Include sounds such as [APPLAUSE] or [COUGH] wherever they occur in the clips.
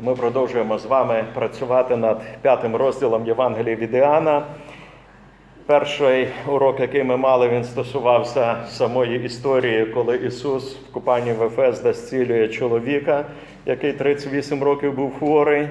Ми продовжуємо з вами працювати над п'ятим розділом Євангелія від Іоанна. Перший урок, який ми мали, він стосувався самої історії, коли Ісус в купанні в Ефезда зцілює чоловіка, який 38 років був хворий.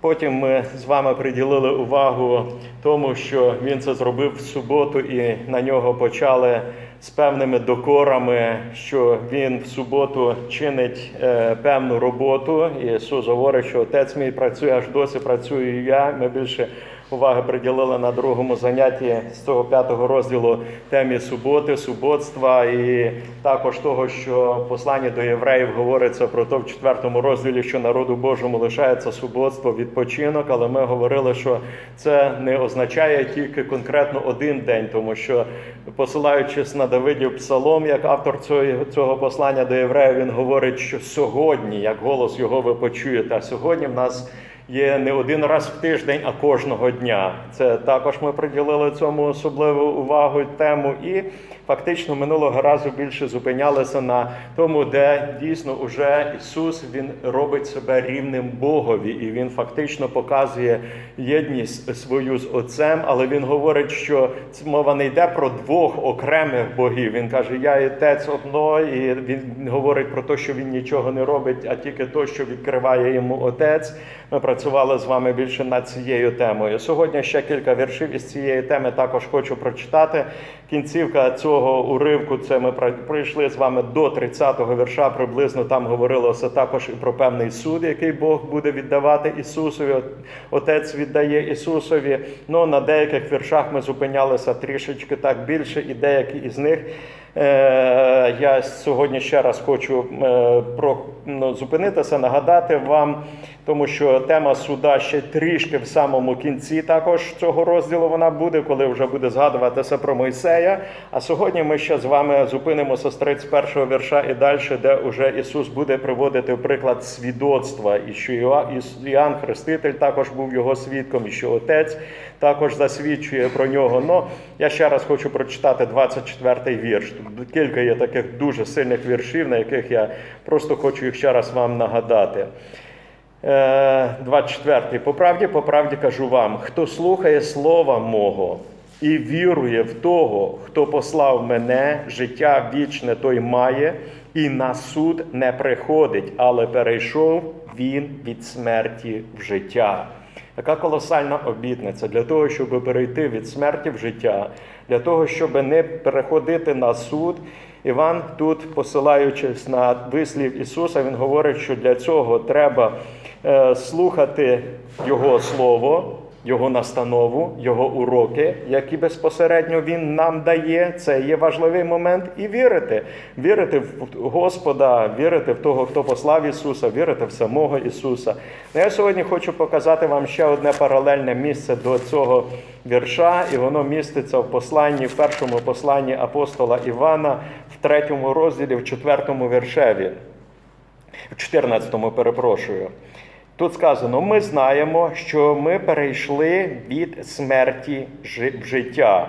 Потім ми з вами приділили увагу тому, що він це зробив в суботу, і на нього почали з певними докорами, що він в суботу чинить е, певну роботу. Ісус говорить, що Отець мій працює аж досі працюю я. Ми більше уваги приділили на другому занятті з цього п'ятого розділу темі суботи, суботства, і також того, що в посланні до євреїв говориться про то в четвертому розділі, що народу Божому лишається суботство, відпочинок. Але ми говорили, що це не означає тільки конкретно один день, тому що посилаючись на Давидів Псалом, як автор цього послання до євреїв, він говорить, що сьогодні, як голос його ви почуєте, а сьогодні в нас є не один раз в тиждень, а кожного дня. Це також ми приділили цьому особливу увагу тему. І фактично минулого разу більше зупинялися на тому, де дійсно уже Ісус Він робить себе рівним Богові, і Він фактично показує єдність свою з Отцем, але Він говорить, що мова не йде про двох окремих богів. Він каже, я і отець одно, і він говорить про те, що він нічого не робить, а тільки то, що відкриває йому отець. Ми працювали з вами більше над цією темою. Сьогодні ще кілька віршів із цієї теми також хочу прочитати. Кінцівка цього уривку це ми прийшли з вами до 30-го вірша. Приблизно там говорилося також і про певний суд, який Бог буде віддавати Ісусові. Отець віддає Ісусові. Ну на деяких віршах ми зупинялися трішечки так більше, і деякі із них. Я сьогодні ще раз хочу про ну, зупинитися, нагадати вам, тому що тема суда ще трішки в самому кінці також цього розділу вона буде, коли вже буде згадуватися про Мойсея. А сьогодні ми ще з вами зупинимося з 31-го вірша і далі, де вже Ісус буде приводити приклад свідоцтва, і що Іоанн Хреститель також був його свідком, і що Отець також засвідчує про нього. Но я ще раз хочу прочитати 24-й вірш. Тут кілька є таких дуже сильних віршів, на яких я просто хочу їх ще раз вам нагадати. 24. По правді, по правді кажу вам, хто слухає слова мого і вірує в того, хто послав мене, життя вічне той має, і на суд не приходить, але перейшов він від смерті в життя. Така колосальна обітниця для того, щоб перейти від смерті в життя, для того, щоб не переходити на суд. Іван тут, посилаючись на вислів Ісуса, Він говорить, що для цього треба слухати Його Слово, Його настанову, Його уроки, які безпосередньо Він нам дає. Це є важливий момент, і вірити. Вірити в Господа, вірити в того, хто послав Ісуса, вірити в самого Ісуса. Ну, Я сьогодні хочу показати вам ще одне паралельне місце до цього вірша, і воно міститься в посланні, в першому посланні апостола Івана, в третьому розділі, в четвертому віршеві, в 14-му перепрошую. Тут сказано: ми знаємо, що ми перейшли від смерті в життя.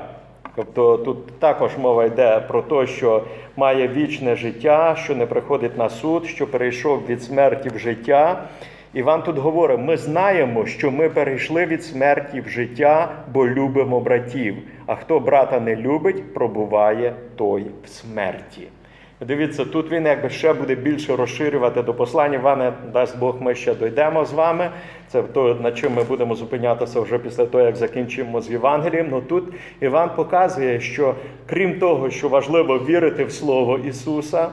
Тобто тут також мова йде про те, що має вічне життя, що не приходить на суд, що перейшов від смерті в життя. Іван тут говорить: ми знаємо, що ми перейшли від смерті в життя, бо любимо братів. А хто брата не любить, пробуває той в смерті. Дивіться, тут він якби ще буде більше розширювати до послання Івана, дасть Бог, ми ще дійдемо з вами. Це то, на чим ми будемо зупинятися вже після того, як закінчимо з Євангелієм. Ну тут Іван показує, що крім того, що важливо вірити в Слово Ісуса,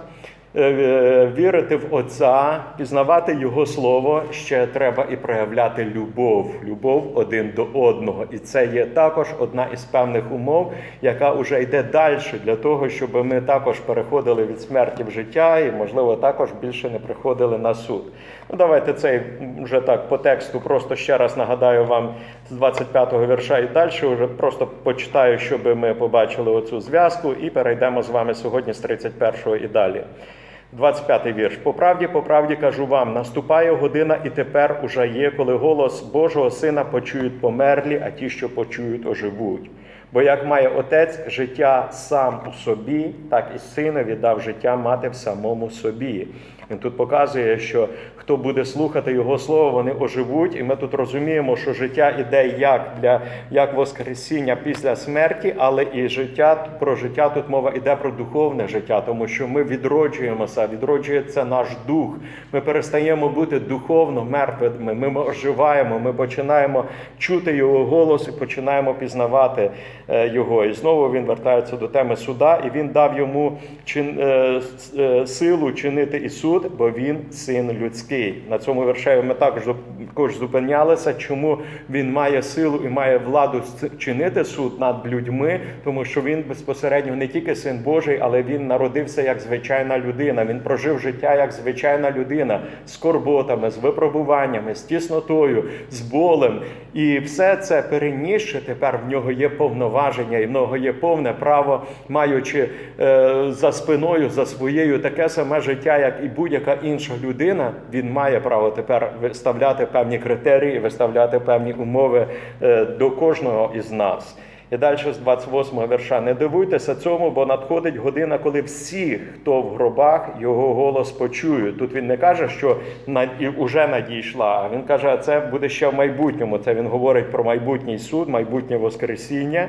вірити в Отця, пізнавати Його Слово, ще треба і проявляти любов, любов один до одного. І це є також одна із певних умов, яка вже йде далі для того, щоб ми також переходили від смерті в життя і, можливо, також більше не приходили на суд. Ну, Давайте цей вже так по тексту просто ще раз нагадаю вам з 25-го вірша і далі. Вже просто почитаю, щоб ми побачили оцю зв'язку, і перейдемо з вами сьогодні з 31-го і далі. 25-й вірш. По правді, по правді кажу вам, наступає година, і тепер уже є, коли голос Божого Сина почують померлі, а ті, що почують, оживуть. Бо як має отець життя сам у собі, так і синові дав життя мати в самому собі. Він тут показує, що хто буде слухати його слово, вони оживуть. І ми тут розуміємо, що життя іде як для як Воскресіння після смерті, але і життя про життя тут мова йде про духовне життя, тому що ми відроджуємося, відроджується наш дух. Ми перестаємо бути духовно мертвими. Ми оживаємо, ми починаємо чути його голос і починаємо пізнавати е, його. І знову він вертається до теми суда, і він дав йому чин, е, е, силу чинити і суд, бо він син людський. На цьому вершеві ми також зупинялися, чому він має силу і має владу чинити суд над людьми, тому що він безпосередньо не тільки син Божий, але він народився як звичайна людина. Він прожив життя як звичайна людина з скорботами, з випробуваннями, з тіснотою, з болем. І все це перенісши, тепер в нього є повноваження, і в нього є повне право, маючи е, за спиною, за своєю таке саме життя, як і будь-яка інша людина. Він має право тепер виставляти певні критерії, виставляти певні умови е, до кожного із нас. І далі з 28 го верша. Не дивуйтеся цьому, бо надходить година, коли всі, хто в гробах, його голос почують. Тут він не каже, що на і вже надійшла, а він каже, це буде ще в майбутньому. Це він говорить про майбутній суд, майбутнє Воскресіння.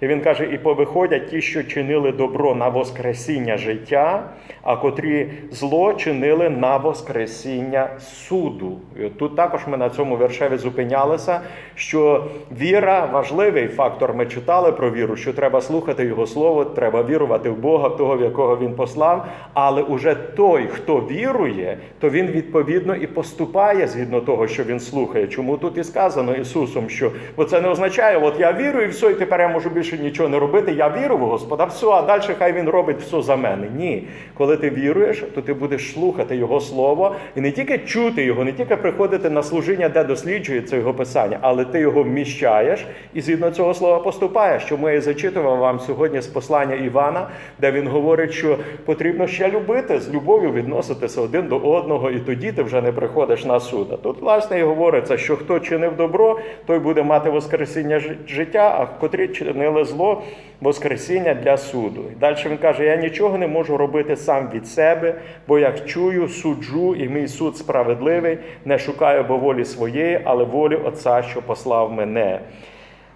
І він каже: і повиходять ті, що чинили добро на Воскресіння життя, а котрі зло чинили на Воскресіння суду. І от тут також ми на цьому вершеві зупинялися, що віра важливий фактор. Ми читали про віру, що треба слухати Його слово, треба вірувати в Бога, в того, в якого він послав. Але уже той, хто вірує, то він відповідно і поступає згідно того, що він слухає. Чому тут і сказано Ісусом, що бо це не означає, от я вірую, і все, і тепер я можу більше нічого не робити. Я вірю в Господа, все, а далі хай він робить все за мене. Ні. Коли ти віруєш, то ти будеш слухати Його слово і не тільки чути його, не тільки приходити на служіння, де досліджується його писання, але ти його вміщаєш і згідно цього слова поступаєш. Чому я зачитував вам сьогодні з послання Івана, де він говорить, що потрібно ще любити, з любов'ю відноситися один до одного, і тоді ти вже не приходиш на суд. Тут, власне, і говориться, що хто чинив добро, той буде мати воскресіння життя, а котрі чинили зло, воскресіння для суду. І далі він каже: Я нічого не можу робити сам від себе, бо як чую, суджу, і мій суд справедливий, не шукаю бо волі своєї, але волі Отця, що послав мене.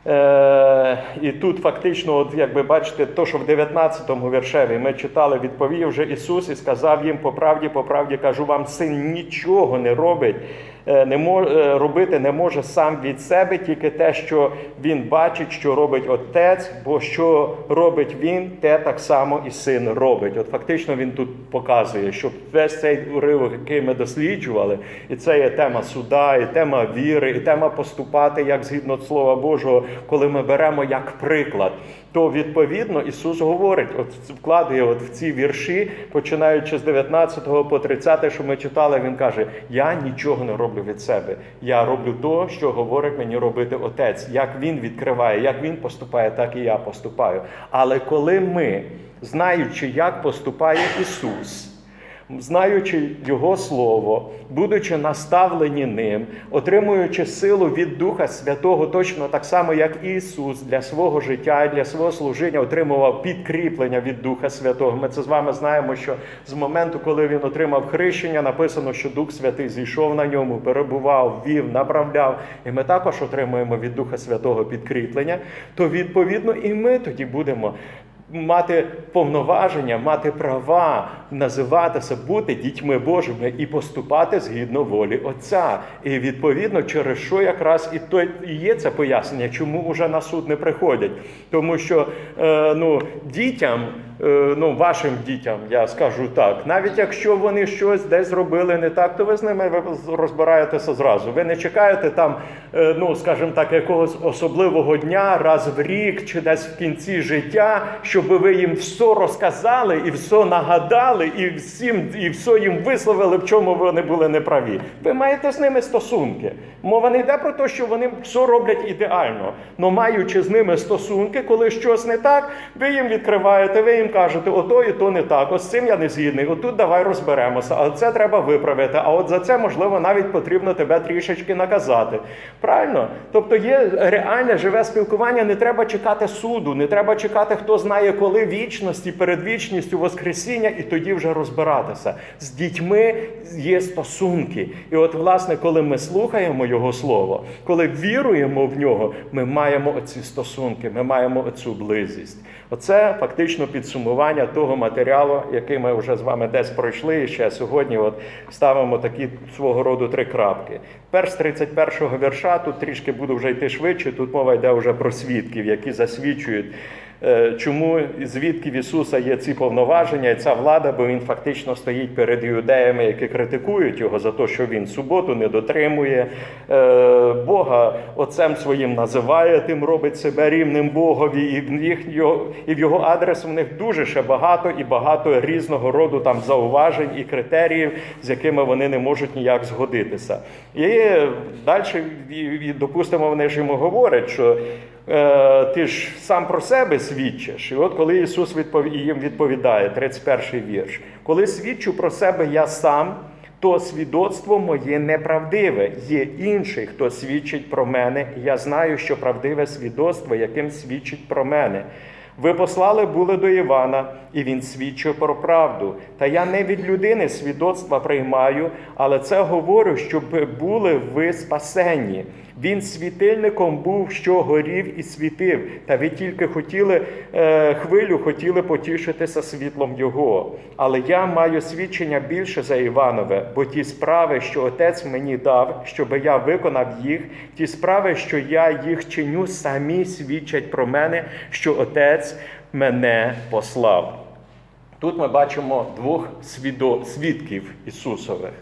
Е, і тут фактично, от як бачите, то, що в 19-му віршеві ми читали, відповів вже Ісус і сказав їм по правді, по правді кажу вам, син нічого не робить, не мож, е, робити не може сам від себе, тільки те, що він бачить, що робить отець, бо що робить він, те так само і син робить. От фактично він тут показує, що весь цей уривок, який ми досліджували, і це є тема суда, і тема віри, і тема поступати як згідно Слова Божого, коли ми беремо як приклад. То відповідно Ісус говорить, от вкладує от в ці вірші, починаючи з 19 по 30, що ми читали, він каже: Я нічого не роблю від себе. Я роблю то, що говорить мені робити Отець. Як він відкриває, як він поступає, так і я поступаю. Але коли ми, знаючи, як поступає Ісус, знаючи Його Слово, будучи наставлені ним, отримуючи силу від Духа Святого, точно так само, як Ісус для свого життя і для свого служіння отримував підкріплення від Духа Святого. Ми це з вами знаємо, що з моменту, коли він отримав хрещення, написано, що Дух Святий зійшов на ньому, перебував, вів, направляв. І ми також отримуємо від Духа Святого підкріплення, то відповідно і ми тоді будемо мати повноваження, мати права, називатися, бути дітьми Божими і поступати згідно волі Отця. І відповідно, через що якраз і то і є це пояснення, чому вже на суд не приходять. Тому що е, ну, дітям, ну вашим дітям, я скажу так, навіть якщо вони щось десь зробили не так, то ви з ними розбираєтеся зразу. Ви не чекаєте там, е, ну скажімо так, якогось особливого дня, раз в рік чи десь в кінці життя, щоб ви їм все розказали і все нагадали, і всім і все їм висловили, в чому вони були неправі. Ви маєте з ними стосунки. Мова не йде про те, що вони все роблять ідеально. Но маючи з ними стосунки, коли щось не так, ви їм відкриваєте, ви їм кажете, ото і то не так, ось з цим я не згідний, отут давай розберемося, а це треба виправити. А от за це, можливо, навіть потрібно тебе трішечки наказати. Правильно? Тобто є реальне живе спілкування, не треба чекати суду, не треба чекати, хто знає коли вічності, перед вічністю Воскресіння, і тоді вже розбиратися. З дітьми є стосунки. І от, власне, коли ми слухаємо Його Слово, коли віруємо в нього, ми маємо оці стосунки, ми маємо оцю близість. Оце фактично підсумування того матеріалу, який ми вже з вами десь пройшли. І ще сьогодні от ставимо такі свого роду три крапки. Перш з 31-го вірша, тут трішки буду вже йти швидше. Тут мова йде вже про свідків, які засвідчують. Е, Чому звідки в Ісуса є ці повноваження і ця влада, бо він фактично стоїть перед іудеями, які критикують його за те, що він суботу не дотримує. Е, Бога отцем своїм називає, тим робить себе рівним Богові, і в їх і в його адрес в них дуже ще багато і багато різного роду там зауважень і критеріїв, з якими вони не можуть ніяк згодитися. І далі, допустимо, вони ж йому говорять, що ти ж сам про себе свідчиш. І от коли Ісус їм відповідає, 31 вірш, коли свідчу про себе я сам. То свідоцтво моє неправдиве. Є інший, хто свідчить про мене. Я знаю, що правдиве свідоцтво, яким свідчить про мене. Ви послали були до Івана, і він свідчив про правду. Та я не від людини свідоцтва приймаю, але це говорю, щоб були ви спасенні. Він світильником був, що горів і світив, та ви тільки хотіли е, хвилю, хотіли потішитися світлом Його. Але я маю свідчення більше за Іванове, бо ті справи, що отець мені дав, щоб я виконав їх, ті справи, що я їх чиню, самі свідчать про мене, що отець мене послав. Тут ми бачимо двох свідків Ісусових.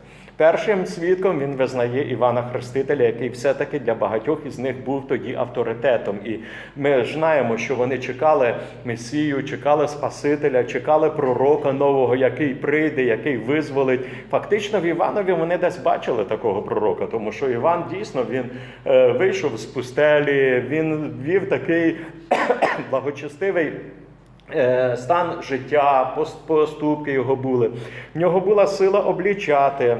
Першим свідком він визнає Івана Хрестителя, який все-таки для багатьох із них був тоді авторитетом. І ми знаємо, що вони чекали Месію, чекали Спасителя, чекали пророка нового, який прийде, який визволить. Фактично в Іванові вони десь бачили такого пророка, тому що Іван дійсно він е, вийшов з пустелі, він вів такий [COUGHS] благочестивий. Е, Стан життя, поступки його були. В нього була сила облічати.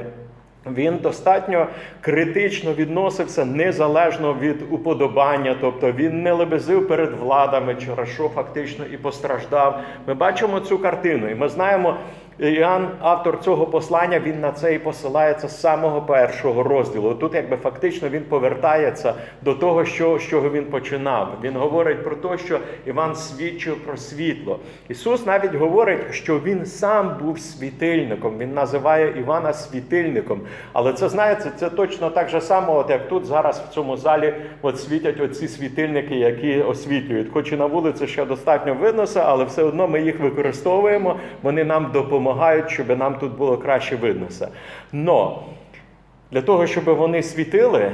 Він достатньо критично відносився незалежно від уподобання, тобто він не лебезив перед владами, через що фактично і постраждав. Ми бачимо цю картину, і ми знаємо, Іоанн, автор цього послання, він на це і посилається з самого першого розділу. Тут, якби фактично, він повертається до того, що, з чого він починав. Він говорить про те, що Іван свідчив про світло. Ісус навіть говорить, що він сам був світильником. Він називає Івана світильником. Але це знаєте, це точно так же само, от як тут зараз в цьому залі от світять оці світильники, які освітлюють. Хоч і на вулиці ще достатньо виднося, але все одно ми їх використовуємо. Вони нам допомагають, щоб нам тут було краще виднося. Но для того, щоб вони світили,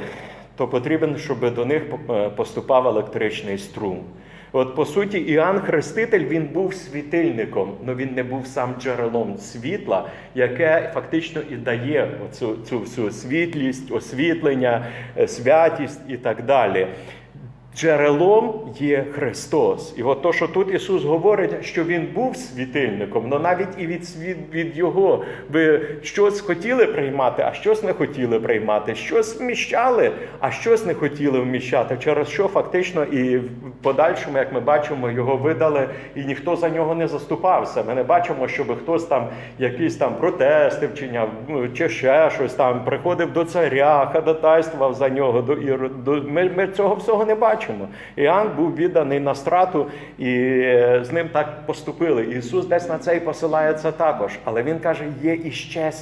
то потрібен, щоб до них е, поступав електричний струм. От по суті, Іоанн Хреститель він був світильником, але він не був сам джерелом світла, яке фактично і дає цю, цю всю світлість, освітлення, е, святість і так далі. Джерелом є Христос. І от то, що тут Ісус говорить, що Він був світильником, але навіть і від, від Його ви щось хотіли приймати, а щось не хотіли приймати, щось вміщали, а щось не хотіли вміщати, через що фактично і в подальшому, як ми бачимо, його видали, і ніхто за нього не заступався. Ми не бачимо, щоб хтось там якісь там протести вчиняв, ну, чи ще щось там, приходив до царя, ходатайствував за нього. До, ми, ми цього всього не бачимо. Іоанн був відданий на страту, і е, з ним так поступили. Ісус десь на це і посилається також. Але Він каже, є іще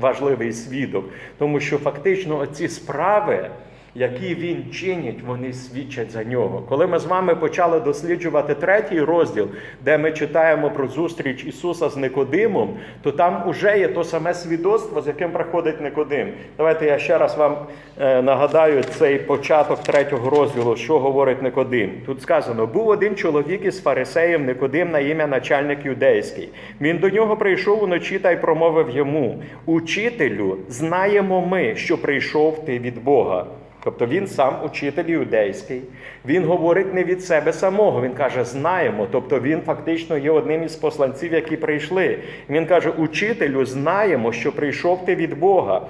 важливий свідок, тому що фактично ці справи. Які він чинить, вони свідчать за нього. Коли ми з вами почали досліджувати третій розділ, де ми читаємо про зустріч Ісуса з Никодимом, то там уже є то саме свідоцтво, з яким приходить Никодим. Давайте я ще раз вам е, нагадаю цей початок третього розділу, що говорить Никодим. Тут сказано: був один чоловік із фарисеїв Никодим на ім'я начальник юдейський. Він до нього прийшов уночі та й промовив йому: Учителю, знаємо ми, що прийшов ти від Бога. Тобто він сам учитель іудейський. Він говорить не від себе самого. Він каже, знаємо. Тобто він фактично є одним із посланців, які прийшли. Він каже: Учителю, знаємо, що прийшов ти від Бога,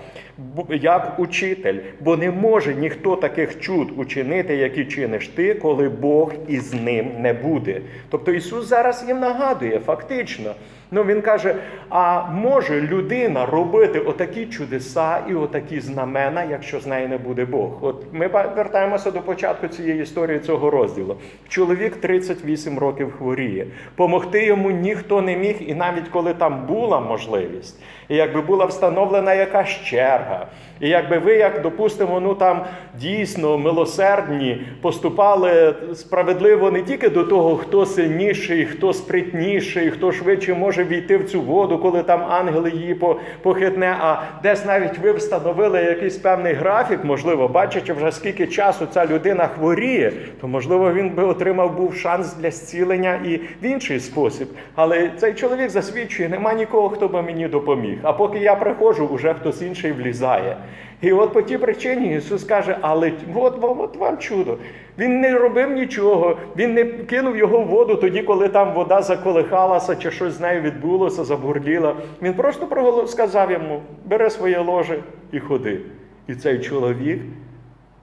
як учитель, бо не може ніхто таких чуд учинити, які чиниш ти, коли Бог із ним не буде. Тобто Ісус зараз їм нагадує, фактично. Ну він каже: а може людина робити отакі чудеса і отакі знамена, якщо з неї не буде Бог? От ми вертаємося до початку цієї історії цього розділу. Чоловік 38 років хворіє. Помогти йому ніхто не міг, і навіть коли там була можливість, і якби була встановлена якась черга, і якби ви, як допустимо, ну там дійсно милосердні, поступали справедливо не тільки до того, хто сильніший, хто спритніший, хто швидше може війти в цю воду, коли там ангел її похитне, а десь навіть ви встановили якийсь певний графік, можливо, бачачи вже скільки часу ця людина хворіє, то можливо він би отримав був шанс для зцілення і в інший спосіб. Але цей чоловік засвідчує, нема нікого, хто би мені допоміг. А поки я приходжу, уже хтось інший влізає. І от по тій причині Ісус каже, але от, от вам чудо. Він не робив нічого, він не кинув його в воду тоді, коли там вода заколихалася чи щось з нею відбулося, забурліла. Він просто сказав йому: бери своє ложе і ходи. І цей чоловік,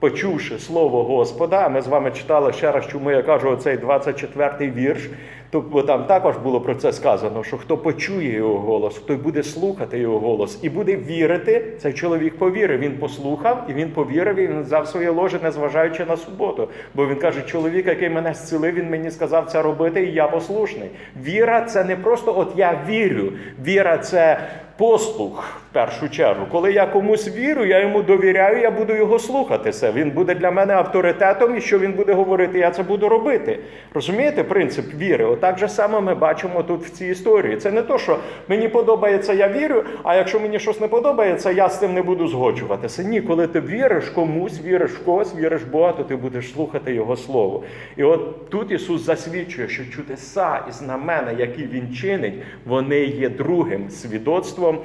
почувши слово Господа, ми з вами читали ще раз, чому я кажу оцей 24-й вірш, то бо там також було про це сказано, що хто почує його голос, хто буде слухати його голос і буде вірити, цей чоловік повірив. Він послухав і він повірив, і він взяв своє ложе, незважаючи на суботу. Бо він каже: чоловік, який мене зцілив, він мені сказав це робити, і я послушний. Віра це не просто от я вірю. Віра це послух в першу чергу. Коли я комусь вірю, я йому довіряю, я буду його слухатися. Він буде для мене авторитетом, і що він буде говорити, я це буду робити. Розумієте принцип віри? Отак же само ми бачимо тут в цій історії. Це не то, що мені подобається, я вірю, а якщо мені щось не подобається, я з цим не буду згоджуватися. Ні, коли ти віриш комусь, віриш в когось, віриш в Бога, то ти будеш слухати Його Слово. І от тут Ісус засвідчує, що чудеса і знамена, які Він чинить, вони є другим свідоцтвом,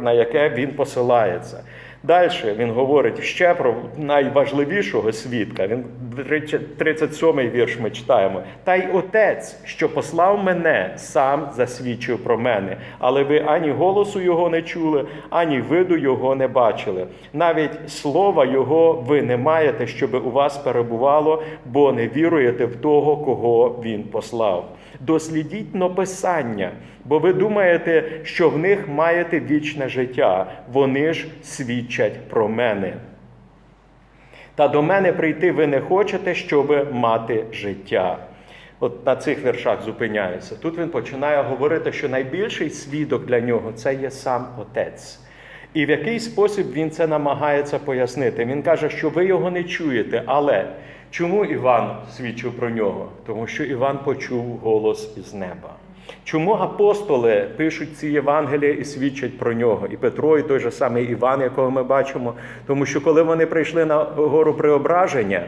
на яке Він посилається. Далі він говорить ще про найважливішого свідка. Він 37-й вірш ми читаємо. Та й отець, що послав мене, сам засвідчив про мене. Але ви ані голосу його не чули, ані виду його не бачили. Навіть слова його ви не маєте, щоби у вас перебувало, бо не віруєте в того, кого він послав. Дослідіть но писання, бо ви думаєте, що в них маєте вічне життя. Вони ж свідчать про мене. Та до мене прийти ви не хочете, щоб мати життя. От на цих віршах зупиняється. Тут він починає говорити, що найбільший свідок для нього це є сам отець. І в який спосіб він це намагається пояснити. Він каже, що ви його не чуєте. Але чому Іван свідчив про нього? Тому що Іван почув голос із неба. Чому апостоли пишуть ці Євангелія і свідчать про нього? І Петро, і той же самий Іван, якого ми бачимо. Тому що коли вони прийшли на гору преображення,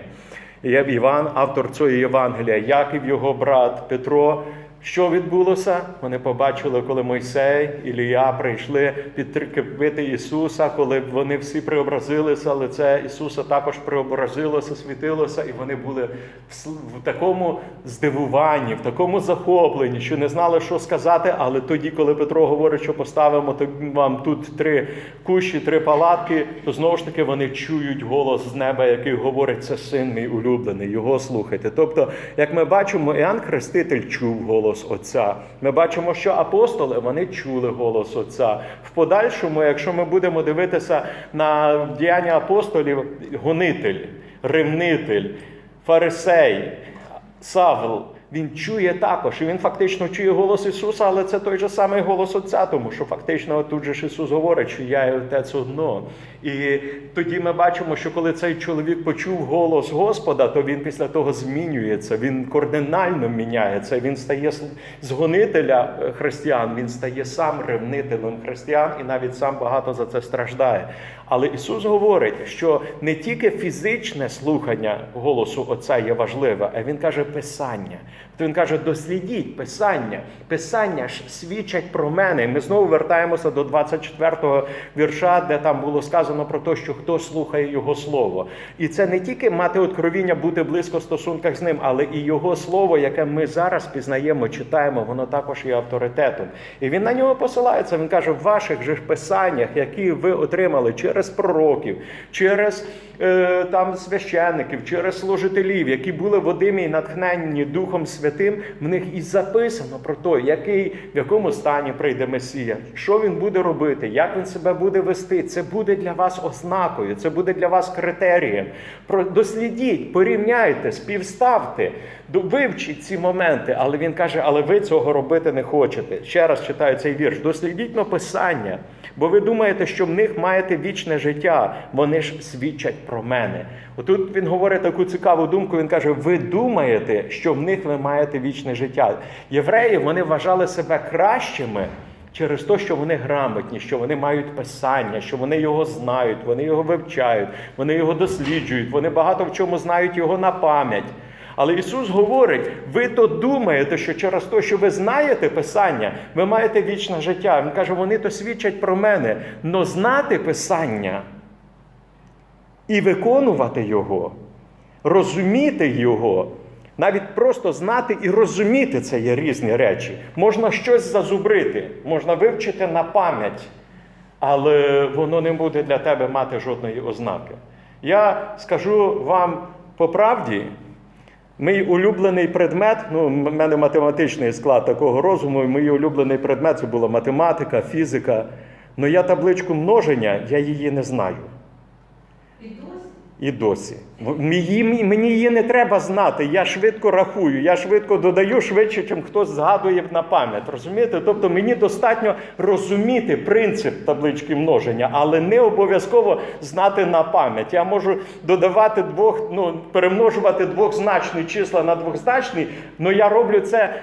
Іван, автор цього Євангелія, Яків, його брат Петро. Що відбулося? Вони побачили, коли Мойсей, Ілія прийшли підкріпити Ісуса, коли вони всі преобразилися, лице Ісуса також преобразилося, світилося, і вони були в такому здивуванні, в такому захопленні, що не знали, що сказати. Але тоді, коли Петро говорить, що поставимо вам тут три кущі, три палатки, то знову ж таки вони чують голос з неба, який говорить, це син мій улюблений, його слухайте. Тобто, як ми бачимо, Іоанн Хреститель чув голос Отця. Ми бачимо, що апостоли вони чули голос Отця. В подальшому, якщо ми будемо дивитися на діяння апостолів, гонитель, ревнитель, фарисей, Савл. Він чує також, і він фактично чує голос Ісуса, але це той же самий голос Отця, тому що фактично тут же ж Ісус говорить, що я і Отець одно. І тоді ми бачимо, що коли цей чоловік почув голос Господа, то він після того змінюється, він кардинально міняється. Він стає з- е, християн, він стає сам ревнителем християн і навіть сам багато за це страждає. Але Ісус говорить, що не тільки фізичне слухання голосу Отця є важливе, а Він каже Писання. То Він каже, дослідіть Писання. Писання ж свідчать про мене. Ми знову вертаємося до 24-го вірша, де там було сказано про те, що хто слухає Його Слово. І це не тільки мати откровіння, бути близько в стосунках з ним, але і Його Слово, яке ми зараз пізнаємо, читаємо, воно також є авторитетом. І він на нього посилається. Він каже, в ваших же писаннях, які ви отримали через пророків, через там священників, через служителів, які були водимі і натхненні Духом Святим, в них і записано про те, який, в якому стані прийде Месія, що він буде робити, як він себе буде вести. Це буде для вас ознакою, це буде для вас критерієм. Дослідіть, порівняйте, співставте, вивчіть ці моменти. Але він каже, але ви цього робити не хочете. Ще раз читаю цей вірш. Дослідіть на писання, бо ви думаєте, що в них маєте вічне життя. Вони ж свідчать про мене. Отут він говорить таку цікаву думку. Він каже: ви думаєте, що в них ви маєте вічне життя. Євреї вони вважали себе кращими. Через те, що вони грамотні, що вони мають писання, що вони його знають, вони його вивчають, вони його досліджують, вони багато в чому знають його на пам'ять. Але Ісус говорить: ви то думаєте, що через те, що ви знаєте Писання, ви маєте вічне життя. Він каже, вони то свідчать про мене. Но знати Писання і виконувати його, розуміти його, навіть просто знати і розуміти це є різні речі. Можна щось зазубрити, можна вивчити на пам'ять, але воно не буде для тебе мати жодної ознаки. Я скажу вам по правді, Мій улюблений предмет, ну, в мене математичний склад такого розуму, і мій улюблений предмет це була математика, фізика. Ну я табличку множення, я її не знаю. І досі? Мені, її не треба знати. Я швидко рахую, я швидко додаю швидше, чим хтось згадує на пам'ять. Розумієте? Тобто мені достатньо розуміти принцип таблички множення, але не обов'язково знати на пам'ять. Я можу додавати двох, ну, перемножувати двохзначні числа на двохзначні, але я роблю це.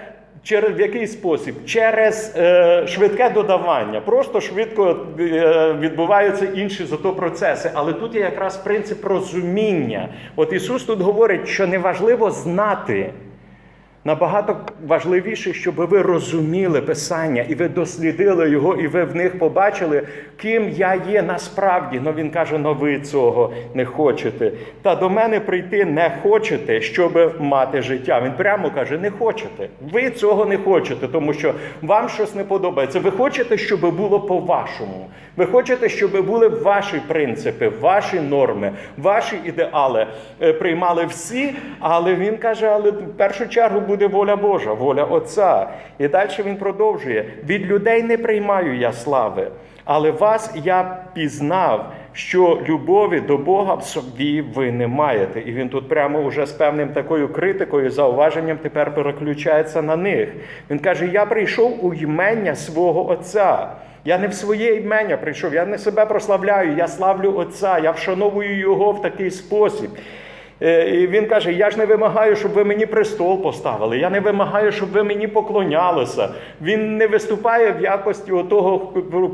Через в який спосіб? Через е, швидке додавання. Просто швидко е, відбуваються інші зато процеси. Але тут є якраз принцип розуміння. От Ісус тут говорить, що неважливо знати. Набагато важливіше, щоб ви розуміли Писання, і ви дослідили його, і ви в них побачили, ким я є насправді. Ну він каже: ну ви цього не хочете. Та до мене прийти не хочете, щоб мати життя. Він прямо каже: не хочете. Ви цього не хочете, тому що вам щось не подобається. Ви хочете, щоб було по-вашому. Ви хочете, щоб були ваші принципи, ваші норми, ваші ідеали е, приймали всі, але він каже, але в першу чергу буде воля Божа, воля Отця. І далі він продовжує: від людей не приймаю я слави, але вас я пізнав, що любові до Бога в собі ви не маєте. І він тут прямо уже з певним такою критикою, зауваженням тепер переключається на них. Він каже: Я прийшов у ймення свого Отця. Я не в своє імення прийшов, я не себе прославляю, я славлю Отця, я вшановую Його в такий спосіб. Е, І він каже: Я ж не вимагаю, щоб ви мені престол поставили. Я не вимагаю, щоб ви мені поклонялися. Він не виступає в якості того,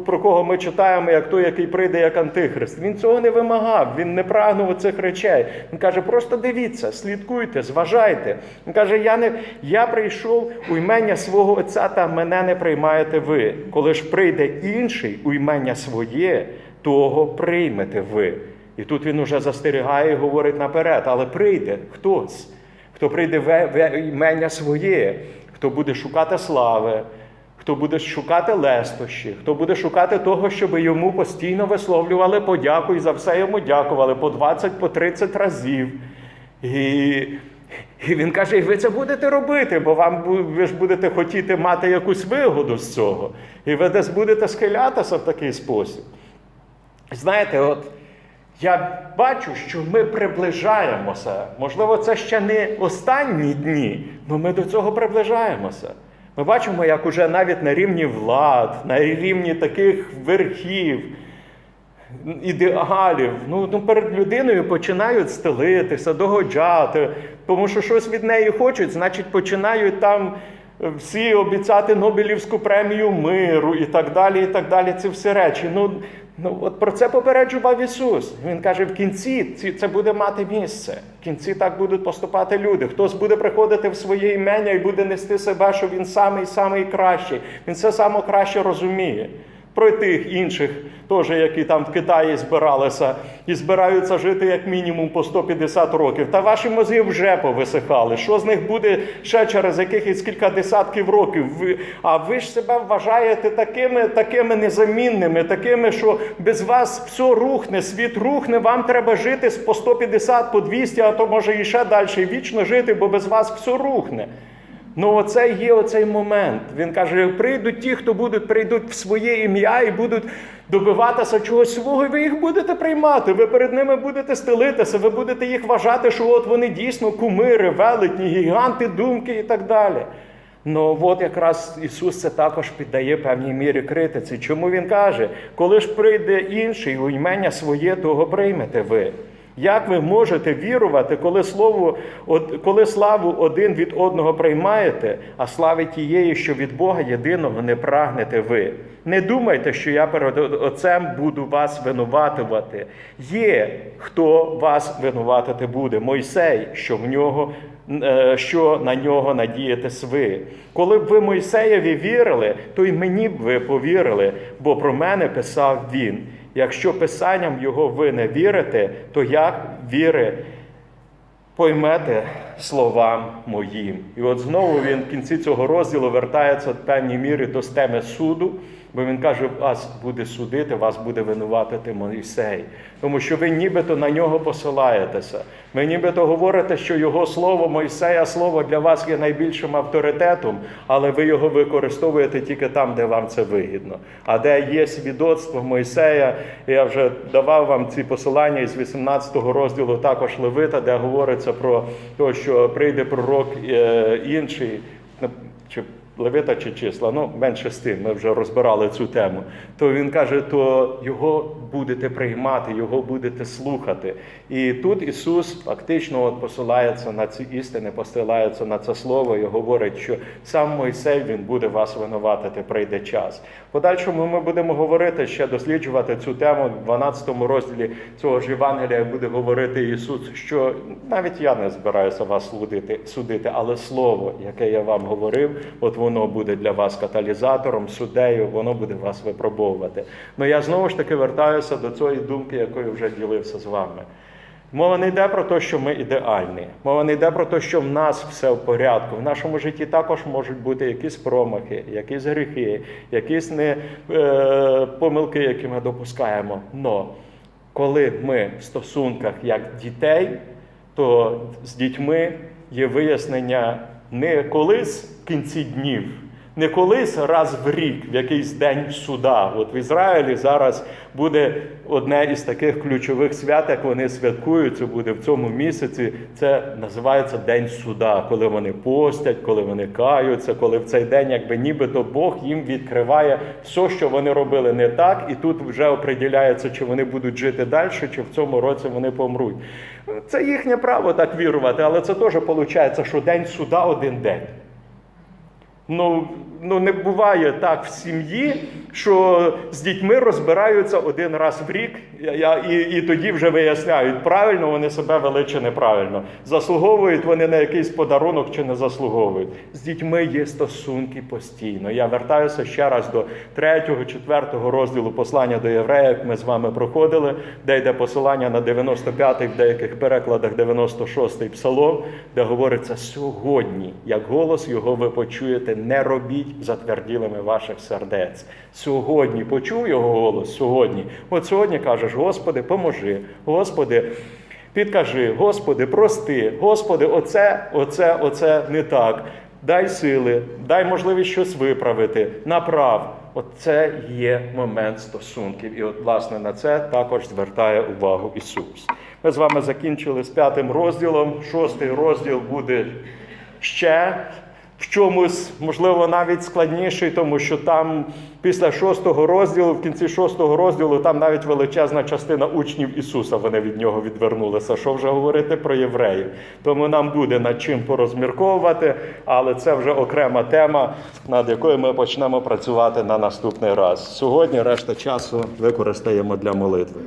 про кого ми читаємо, як той, який прийде як антихрист. Він цього не вимагав, він не прагнув цих речей. Він каже: просто дивіться, слідкуйте, зважайте. Він каже: Я не я прийшов у імення свого отця, та мене не приймаєте ви. Коли ж прийде інший у імення своє, того приймете ви. І тут він уже застерігає і говорить наперед, але прийде хтось, хто прийде в імення своє, хто буде шукати слави, хто буде шукати лестощі, хто буде шукати того, щоб йому постійно висловлювали подяку і за все йому дякували по 20, по 30 разів. І, і він каже: і ви це будете робити, бо вам ви ж будете хотіти мати якусь вигоду з цього. І ви десь будете схилятися в такий спосіб. Знаєте, от я бачу, що ми приближаємося. Можливо, це ще не останні дні, але ми до цього приближаємося. Ми бачимо, як уже навіть на рівні влад, на рівні таких верхів, ідеалів, ну, ну перед людиною починають стелитися, догоджати, тому що щось від неї хочуть, значить починають там е, всі обіцяти Нобелівську премію миру і так далі. і так далі. Це всі речі. Ну, Ну, от про це попереджував Ісус. Він каже, в кінці це буде мати місце. В кінці так будуть поступати люди. Хтось буде приходити в своє імення і буде нести себе, що він самий самий кращий. Він все саме краще розуміє. Про тих інших, теж, які там в Китаї збиралися і збираються жити як мінімум по 150 років. Та ваші мозги вже повисихали. Що з них буде ще через якихось кілька десятків років? А ви ж себе вважаєте такими, такими незамінними, такими, що без вас все рухне, світ рухне, вам треба жити по 150, по 200, а то може і ще далі вічно жити, бо без вас все рухне. Ну, оце є оцей момент. Він каже: прийдуть ті, хто будуть, прийдуть в своє ім'я і будуть добиватися чогось свого, і ви їх будете приймати. Ви перед ними будете стелитися, ви будете їх вважати, що от вони дійсно кумири, велетні, гіганти, думки і так далі. Ну от якраз Ісус це також піддає певній мірі критиці. Чому Він каже, коли ж прийде інший, у імення своє, того приймете ви. Як ви можете вірувати, коли слово, коли славу один від одного приймаєте, а слави тієї, що від Бога єдиного не прагнете ви? Не думайте, що я перед Отцем буду вас винуватувати. Є хто вас винуватити буде. Мойсей, що в нього, е, що на нього надієтесь ви. Коли б ви Мойсеєві вірили, то й мені б ви повірили, бо про мене писав він. Якщо писанням його ви не вірите, то як віри поймете словам моїм? І от знову він в кінці цього розділу вертається в певній мірі до стеми суду, бо він каже, вас буде судити, вас буде винуватити Мойсей. Тому що ви нібито на нього посилаєтеся. Ви нібито говорите, що його слово Мойсея, слово для вас є найбільшим авторитетом, але ви його використовуєте тільки там, де вам це вигідно. А де є свідоцтво Мойсея, я вже давав вам ці посилання із 18 розділу також Левита, де говориться про те, що прийде пророк е, інший. Левита чи числа, ну менше з тим, ми вже розбирали цю тему. То він каже, то його будете приймати, його будете слухати. І тут Ісус фактично от посилається на ці істини, посилається на це слово і говорить, що сам Мойсей він буде вас винуватити, прийде час. Подальшому ми будемо говорити ще досліджувати цю тему в 12 розділі цього ж Євангелія буде говорити Ісус, що навіть я не збираюся вас судити, судити, але слово, яке я вам говорив, от воно буде для вас каталізатором, суддею, воно буде вас випробовувати. Ну я знову ж таки вертаюся до цієї думки, якою вже ділився з вами. Мова не йде про те, що ми ідеальні. Мова не йде про те, що в нас все в порядку. В нашому житті також можуть бути якісь промахи, якісь гріхи, якісь не, е, помилки, які ми допускаємо. Но коли ми в стосунках як дітей, то з дітьми є вияснення не колись кінці днів, не колись раз в рік, в якийсь день суда. От в Ізраїлі зараз буде одне із таких ключових свят, як вони святкують. Це буде в цьому місяці. Це називається День суда, коли вони постять, коли вони каються, коли в цей день, якби нібито Бог їм відкриває все, що вони робили не так, і тут вже определяється, чи вони будуть жити далі, чи в цьому році вони помруть. Це їхнє право так вірувати, але це теж виходить, що день суда один день. Ну, ну не буває так в сім'ї, що з дітьми розбираються один раз в рік, і, і тоді вже виясняють, правильно вони себе вели чи неправильно. Заслуговують вони на якийсь подарунок чи не заслуговують. З дітьми є стосунки постійно. Я вертаюся ще раз до третього, четвертого розділу послання до євреїв, ми з вами проходили, де йде посилання на 95-й, в деяких перекладах 96-й псалом, де говориться сьогодні, як голос його ви почуєте, не робіть затверділими ваших сердець. Сьогодні почув його голос, сьогодні. От сьогодні кажеш, Господи, поможи, Господи. Підкажи, Господи, прости, Господи, оце, оце, оце не так. Дай сили, дай можливість щось виправити, направ. Оце є момент стосунків. І от, власне, на це також звертає увагу Ісус. Ми з вами закінчили з п'ятим розділом. Шостий розділ буде ще в чомусь, можливо, навіть складніший, тому що там після шостого розділу, в кінці шостого розділу, там навіть величезна частина учнів Ісуса вони від нього відвернулися. Що вже говорити про євреїв? Тому нам буде над чим порозмірковувати, але це вже окрема тема, над якою ми почнемо працювати на наступний раз. Сьогодні решта часу використаємо для молитви.